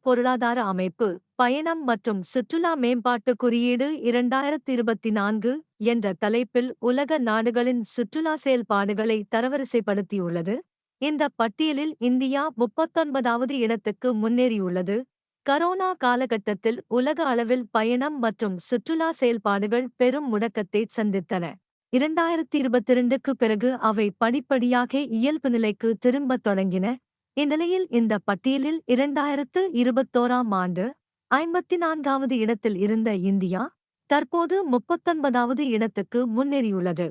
பொருளாதார அமைப்பு பயணம் மற்றும் சுற்றுலா மேம்பாட்டு குறியீடு இரண்டாயிரத்தி இருபத்தி நான்கு என்ற தலைப்பில் உலக நாடுகளின் சுற்றுலா செயல்பாடுகளை தரவரிசைப்படுத்தியுள்ளது. இந்த பட்டியலில் இந்தியா முப்பத்தொன்பதாவது இடத்துக்கு முன்னேறியுள்ளது. கரோனா காலகட்டத்தில் உலக அளவில் பயணம் மற்றும் சுற்றுலா செயல்பாடுகள் பெரும் முடக்கத்தை சந்தித்தன. இரண்டாயிரத்தி இருபத்திரண்டுக்கு பிறகு அவை படிப்படியாக இயல்பு நிலைக்கு திரும்பத் தொடங்கின. இந்நிலையில் இந்த பட்டியலில் இரண்டாயிரத்து இருபத்தோராம் ஆண்டு ஐம்பத்தி நான்காவது இடத்தில் இருந்த இந்தியா தற்போது முப்பத்தொன்பதாவது இடத்துக்கு முன்னேறியுள்ளது.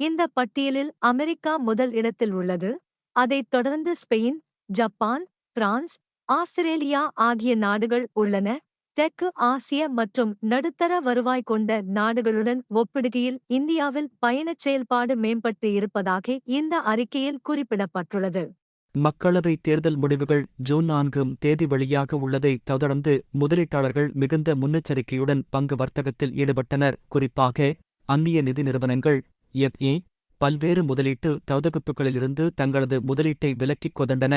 இந்த பட்டியலில் அமெரிக்கா முதல் இடத்தில் உள்ளது. அதைத் தொடர்ந்து ஸ்பெயின் ஜப்பான் பிரான்ஸ் ஆஸ்திரேலியா ஆகிய நாடுகள் உள்ளன. தெற்கு ஆசிய மற்றும் நடுத்தர வருவாய் கொண்ட நாடுகளுடன் ஒப்பிடுகையில் இந்தியாவில் பயணச் செயல்பாடு மேம்பட்டு இருப்பதாக இந்த அறிக்கையில் குறிப்பிடப்பட்டுள்ளது. மக்களவைத் தேர்தல் முடிவுகள் ஜூன் நான்கும் தேதி வெளியாக உள்ளதை தொடர்ந்து முதலீட்டாளர்கள் மிகுந்த முன்னெச்சரிக்கையுடன் பங்கு வர்த்தகத்தில் ஈடுபட்டனர். குறிப்பாக அந்நிய நிதி நிறுவனங்கள் எஃப்ஏ பல்வேறு முதலீட்டு தௌதகுப்புகளிலிருந்து தங்களது முதலீட்டை விலக்கிக் கொதண்டன.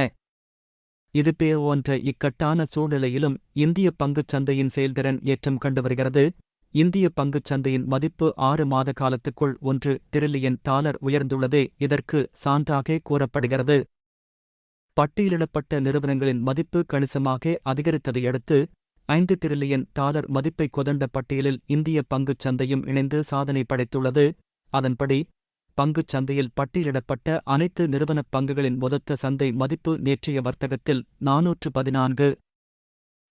இது போன்ற இக்கட்டான சூழ்நிலையிலும் இந்திய பங்குச் சந்தையின் செயல்திறன் ஏற்றம் கண்டு வருகிறது. இந்திய பங்குச் சந்தையின் மதிப்பு ஆறு மாத காலத்துக்குள் ஒன்று டிரில்லியன் டாலர் உயர்ந்துள்ளதே. இதற்கு சான்றாக கூறப்படுகிறது. பட்டியலிடப்பட்ட நிறுவனங்களின் மதிப்பு கணிசமாக அதிகரித்ததையடுத்து ஐந்து டிரில்லியன் டாலர் மதிப்பை கொதண்ட பட்டியலில் இந்திய பங்குச் சந்தையும் இணைந்து சாதனை படைத்துள்ளது. அதன்படி பங்குச் சந்தையில் பட்டியலிடப்பட்ட அனைத்து நிறுவனப் பங்குகளின் மொத்த சந்தை மதிப்பு நேற்றைய வர்த்தகத்தில் நாநூற்று பதினான்கு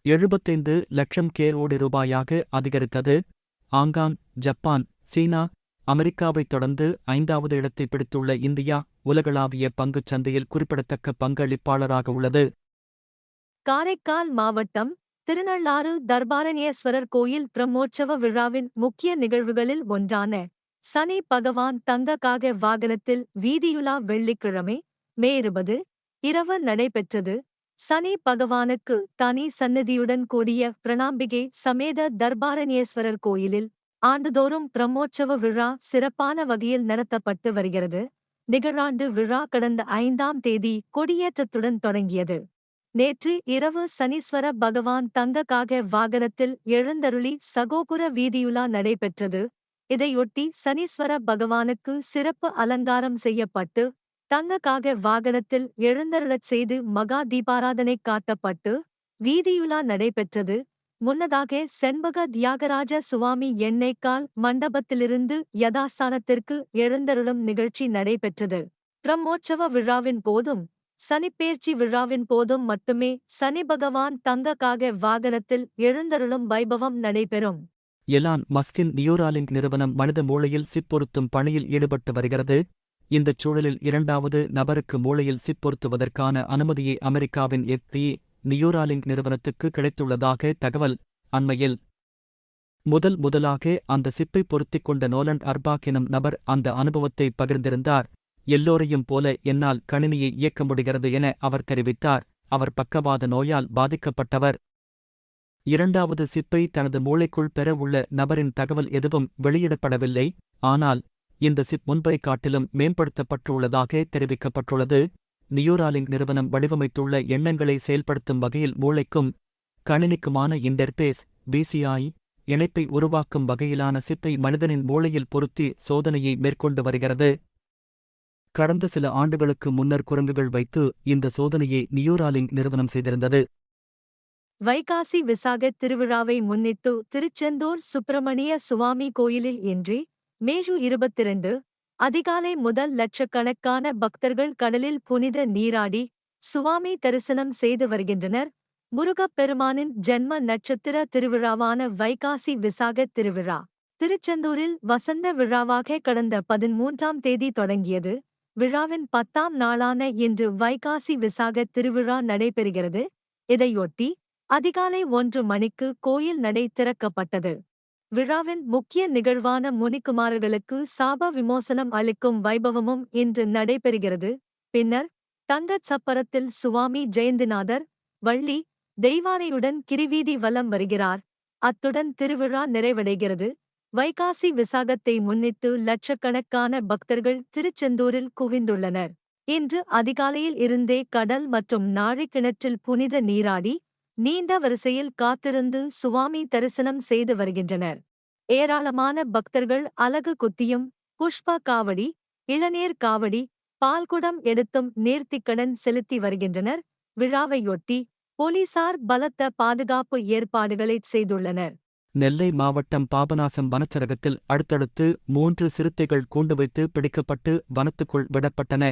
எழுபத்தைந்து லட்சம் கோடி ரூபாயாக அதிகரித்தது. ஆங்காங் ஜப்பான் சீனா அமெரிக்காவைத் தொடர்ந்து ஐந்தாவது இடத்தை பிடித்துள்ள இந்தியா உலகளாவிய பங்குச் சந்தையில் குறிப்பிடத்தக்க பங்களிப்பாளராக உள்ளது. காரைக்கால் மாவட்டம் திருநள்ளாறு தர்பாரண்யேஸ்வரர் கோயில் பிரம்மோற்சவ விழாவின் முக்கிய நிகழ்வுகளில் ஒன்றான சனி பகவான் தங்கக்காக வாகனத்தில் வீதியுலா வெள்ளிக்கிழமை மே இருபது இரவு நடைபெற்றது. சனி பகவானுக்கு தனி சந்நிதியுடன் கூடிய பிரணாம்பிகை சமேத தர்பாரண்யேஸ்வரர் கோயிலில் ஆண்டுதோறும் பிரம்மோற்சவ விழா சிறப்பான வகையில் நடத்தப்பட்டு வருகிறது. நிகழாண்டு விழா கடந்த ஐந்தாம் தேதி கொடியேற்றத்துடன் தொடங்கியது. நேற்று இரவு சனீஸ்வர பகவான் தங்கக்காக வாகனத்தில் எழுந்தருளி சகோபுர வீதியுலா நடைபெற்றது. இதையொட்டி சனீஸ்வர பகவானுக்கு சிறப்பு அலங்காரம் செய்யப்பட்டு தங்கக்காக வாகனத்தில் எழுந்தருளச் செய்து மகா தீபாராதனை காட்டப்பட்டு வீதியுலா நடைபெற்றது. முன்னதாக செண்பக தியாகராஜ சுவாமி எண்ணெய்க்கால் மண்டபத்திலிருந்து யதாஸ்தானத்திற்கு எழுந்தருளும் நிகழ்ச்சி நடைபெற்றது. பிரம்மோற்சவ விழாவின் போதும் சனிப்பேர்ச்சி விழாவின் போதும் மட்டுமே சனி பகவான் தங்கக்காக வாகனத்தில் எழுந்தருளும் வைபவம் நடைபெறும். எலான் மஸ்கின் நியூராலிங்க் நிறுவனம் மனித மூளையில் சிப்பொருத்தும் பணியில் ஈடுபட்டு வருகிறது. இந்தச் சூழலில் இரண்டாவது நபருக்கு மூளையில் சிப்பொருத்துவதற்கான அனுமதியை அமெரிக்காவின் எஃப்டி நியூராலிங்க் நிறுவனத்துக்கு கிடைத்துள்ளதாக தகவல் அண்மையில். முதல் முதலாக அந்த சிப்பை பொருத்திக் கொண்ட நோலண்ட் அர்பாக் எனும் நபர் அந்த அனுபவத்தை பகிர்ந்திருந்தார். எல்லோரையும் போல என்னால் கணினியை இயக்க முடிகிறது என அவர் தெரிவித்தார். அவர் பக்கவாத நோயால் பாதிக்கப்பட்டவர். இரண்டாவது சிப்பை தனது மூளைக்குள் பெற உள்ள நபரின் தகவல் எதுவும் வெளியிடப்படவில்லை. ஆனால் இந்த சிப் முன்பை காட்டிலும் மேம்படுத்தப்பட்டுள்ளதாக தெரிவிக்கப்பட்டுள்ளது. நியூராலிங்க் நிறுவனம் வடிவமைத்துள்ள எண்ணங்களை செயல்படுத்தும் வகையில் மூளைக்கும் கணினிக்குமான இன்டர்பேஸ் பிசிஐ இணைப்பை உருவாக்கும் வகையிலான சிப்பை மனிதனின் மூளையில் பொருத்தி சோதனையை மேற்கொண்டு வருகிறது. கடந்த சில ஆண்டுகளுக்கு முன்னர் குரங்குகள் வைத்து இந்த சோதனையை நியூராலிங்க் நிறுவனம் செய்திருந்தது. வைகாசி விசாக திருவிழாவை முன்னிட்டு திருச்செந்தூர் சுப்பிரமணிய சுவாமி கோயிலில் இன்றி மேஷு இருபத்திரண்டு அதிகாலை முதல் லட்சக்கணக்கான பக்தர்கள் கடலில் புனித நீராடி சுவாமி தரிசனம் செய்து வருகின்றனர். முருகப்பெருமானின் ஜென்ம நட்சத்திர திருவிழாவான வைகாசி விசாக திருவிழா. திருச்செந்தூரில் வசந்த விழாவாக கடந்த பதிமூன்றாம் தேதி தொடங்கியது. விழாவின் பத்தாம் நாளான இன்று வைகாசி விசாக திருவிழா நடைபெறுகிறது. இதையொட்டி அதிகாலை ஒன்று மணிக்கு கோயில் நடை திறக்கப்பட்டது. விழாவின் முக்கிய நிகழ்வான முனிக்குமாரர்களுக்கு சாப விமோசனம் அளிக்கும் வைபவமும் இன்று நடைபெறுகிறது. பின்னர் தங்கச் சப்பரத்தில் சுவாமி ஜெயந்திநாதர் வள்ளி தெய்வானையுடன் கிரிவீதி வலம் வருகிறார். அத்துடன் திருவிழா நிறைவடைகிறது. வைகாசி விசாகத்தை முன்னிட்டு லட்சக்கணக்கான பக்தர்கள் திருச்செந்தூரில் குவிந்துள்ளனர். இன்று அதிகாலையில் இருந்தே கடல் மற்றும் நாழிக்கிணற்றில் புனித நீராடி நீண்ட வரிசையில் காத்திருந்து சுவாமி தரிசனம் செய்து வருகின்றனர். ஏராளமான பக்தர்கள் அலகு குத்தியும் புஷ்ப காவடி இளநீர் காவடி பால்குடம் எடுத்தும் நேர்த்திக்கடன் செலுத்தி வருகின்றனர். விழாவையொட்டி போலீசார் பலத்த பாதுகாப்பு ஏற்பாடுகளை செய்துள்ளனர். நெல்லை மாவட்டம் பாபநாசம் வனச்சரகத்தில் அடுத்தடுத்து மூன்று சிறுத்தைகள் கூண்டு வைத்து பிடிக்கப்பட்டு வனத்துக்குள் விடப்பட்டன.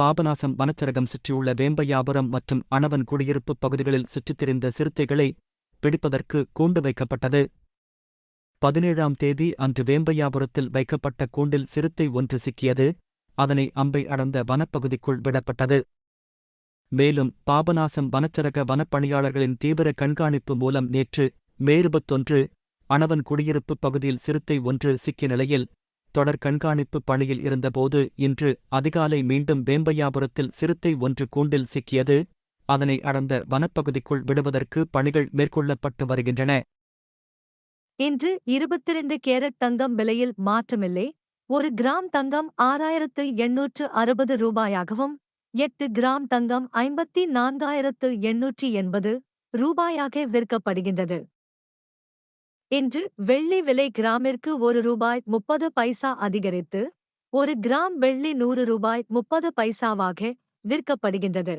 பாபநாசம் வனச்சரகம் சுற்றியுள்ள வேம்பையாபுரம் மற்றும் அணவன் குடியிருப்பு பகுதிகளில் சுற்றித் திரிந்த சிறுத்தைகளை பிடிப்பதற்கு கூண்டு வைக்கப்பட்டது. பதினேழாம் தேதி அன்று வேம்பையாபுரத்தில் வைக்கப்பட்ட கூண்டில் சிறுத்தை ஒன்று சிக்கியது. அதனை அம்பை அடர்ந்த வனப்பகுதிக்குள் விடப்பட்டது. மேலும் பாபநாசம் வனச்சரக வனப்பணியாளர்களின் தீவிர கண்காணிப்பு மூலம் நேற்று மேருபத்தொன்று அணவன் குடியிருப்பு பகுதியில் சிறுத்தை ஒன்று சிக்கிய நிலையில் தொடர் கண்காணிப்பு பணியில் இருந்தபோது இன்று அதிகாலை மீண்டும் வேம்பையாபுரத்தில் சிறுத்தை ஒன்று கூண்டில் சிக்கியது. அதனை அடர்ந்த வனப்பகுதிக்குள் விடுவதற்கு பணிகள் மேற்கொள்ளப்பட்டு வருகின்றன. இன்று இருபத்திரண்டு கேரட் தங்கம் விலையில் மாற்றமில்லை. ஒரு கிராம் தங்கம் ஆறாயிரத்து எண்ணூற்று அறுபது ரூபாயாகவும் எட்டு கிராம் தங்கம் ஐம்பத்தி நான்காயிரத்து எண்ணூற்றி எண்பது ரூபாயாக விற்கப்படுகின்றது. இன்று வெள்ளி விலை கிராமிற்கு ஒரு ரூபாய் முப்பது பைசா அதிகரித்து ஒரு கிராம் வெள்ளி நூறு ரூபாய் முப்பது பைசாவாக விற்கப்படுகின்றது.